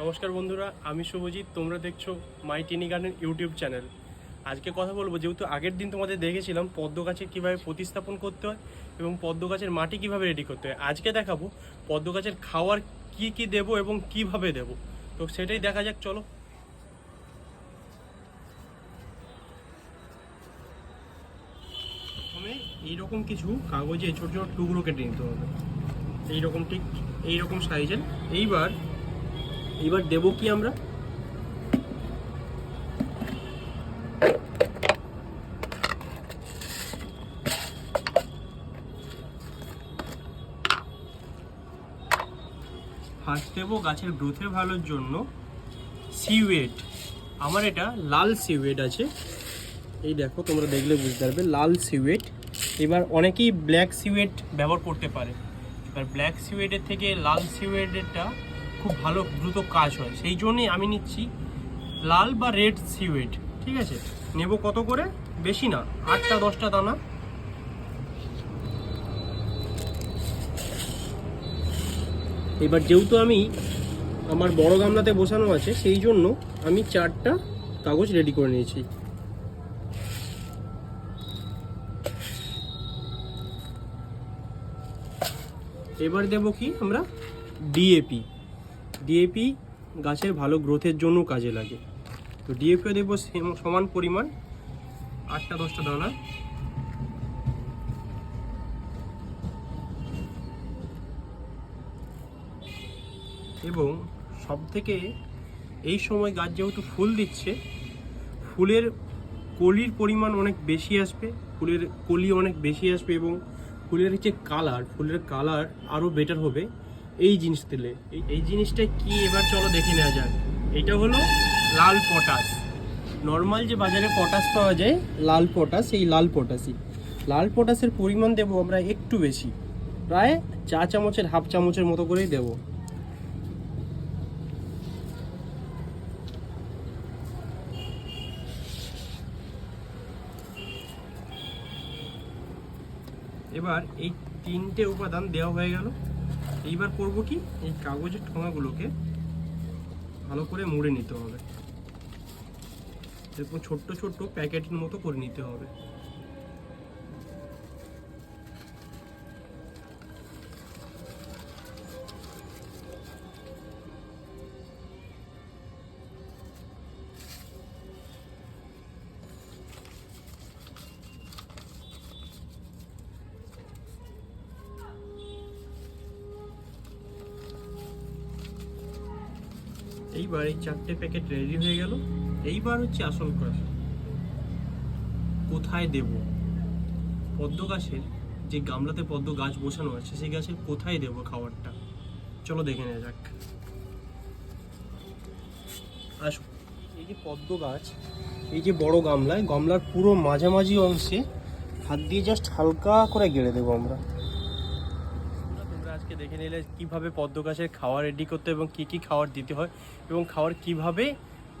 নমস্কার বন্ধুরা, আমি শুভজিৎ, তোমরা দেখছ my tiny garden YouTube channel. আজকে কথা বলব, যেহেতু আগের দিন তোমাদের দেখেছিলাম পদ্ম গাছের কীভাবে প্রতিস্থাপন করতে হয় এবং পদ্ম গাছের মাটি কীভাবে রেডি করতে হয়। আজকে দেখাবো পদ্ম গাছের খাওয়ার কি কি দেবো এবং কীভাবে দেবো। তো সেটাই দেখা যাক, চলো। এইরকম কিছু কাগজে ছোট ছোট টুকরো কেটে নিতে হবে। এইরকম ঠিক এইরকম সাইজের। এইবার এবার দেবো কি আমরা? ফার্স্ট দেবো গাছের গ্রোথের ভালোর জন্য সিওয়েট আমার এটা লাল সিওয়েট আছে। এই দেখো, তোমরা দেখলে বুঝতে পারবে, লাল সিওয়েট এবার অনেকেই ব্ল্যাক সিওয়েট ব্যবহার করতে পারে। এবার ব্ল্যাক সিওয়েটের থেকে লাল সিওয়েটেরটা খুব ভালো, দ্রুত কাজ হয়। সেই জন্যই আমি নিচ্ছি লাল বা রেড সিওয়েট ঠিক আছে? নেব কত করে? বেশি না, আটটা, দশটা দানা। এবার যেহেতু আমি আমার বড় গামলাতে বসানো আছে, সেই জন্য আমি চারটা কাগজ রেডি করে নিয়েছি। এবার দেব কি আমরা ডিএপি ডিএপি গাছের ভালো গ্রোথের জন্য কাজে লাগে। তো ডিএপিও দেবো সেম- সমান পরিমাণ, আটটা, দশটা দানা। এবং সব থেকে এই সময় গাছ যেহেতু ফুল দিচ্ছে, ফুলের কলির পরিমাণ অনেক বেশি আসবে, ফুলের কলি অনেক বেশি আসবে এবং ফুলের যে কালার ফুলের কালার আরও বেটার হবে। এই জিনিস এই এই জিনিসটা কি? এবার চলো দেখে নেওয়া যাক। এটা হলো লাল পটাশ। নর্মাল যে বাজারে পটাশ পাওয়া যায়, লাল পটাশ, এই লাল পটাশই। লাল পটাশের পরিমাণ দেবো আমরা একটু বেশি। প্রায় চা চামচের, হাফ চামচের মতো করেই দেবো। এবার এই তিনটে উপাদান দেওয়া হয়ে গেল। এইবার করব কি? এই কাগজের ঠোঙাগুলোকে ভালো করে মুড়ে নিতে হবে। এরকম ছোট্ট ছোট্ট প্যাকেটের মতো করে নিতে হবে। এইবার এই চারটে প্যাকেট রেডি হয়ে গেল। এইবার হচ্ছে আসল কাজ কোথায় দেব? পদ্ম গাছের যে গামলাতে পদ্ম গাছ বসানো আছে, সেই গাছের কোথায় দেব খাবারটা? চলো দেখে নেওয়া যাক। আসো। এই যে পদ্ম গাছ, এই যে বড় গামলায়, গামলার পুরো মাঝামাঝি অংশে হাত দিয়ে জাস্ট হালকা করে গেড়ে দেবো আমরা। আজকে দেখে নিলে কীভাবে পদ্ম গাছের খাওয়ার রেডি করতে এবং কি কি খাওয়ার দিতে হয় এবং খাওয়ার কীভাবে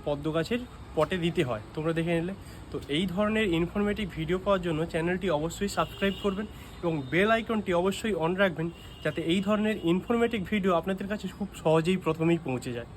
পদ্ম গাছের পটে দিতে হয়, তোমরা দেখে নিলে। তো এই ধরনের ইনফরমেটিভ ভিডিও পাওয়ার জন্য চ্যানেলটি অবশ্যই সাবস্ক্রাইব করবেন এবং বেল আইকনটি অবশ্যই অন রাখবেন, যাতে এই ধরনের ইনফরমেটিভ ভিডিও আপনাদের কাছে খুব সহজেই প্রথমেই পৌঁছে যায়।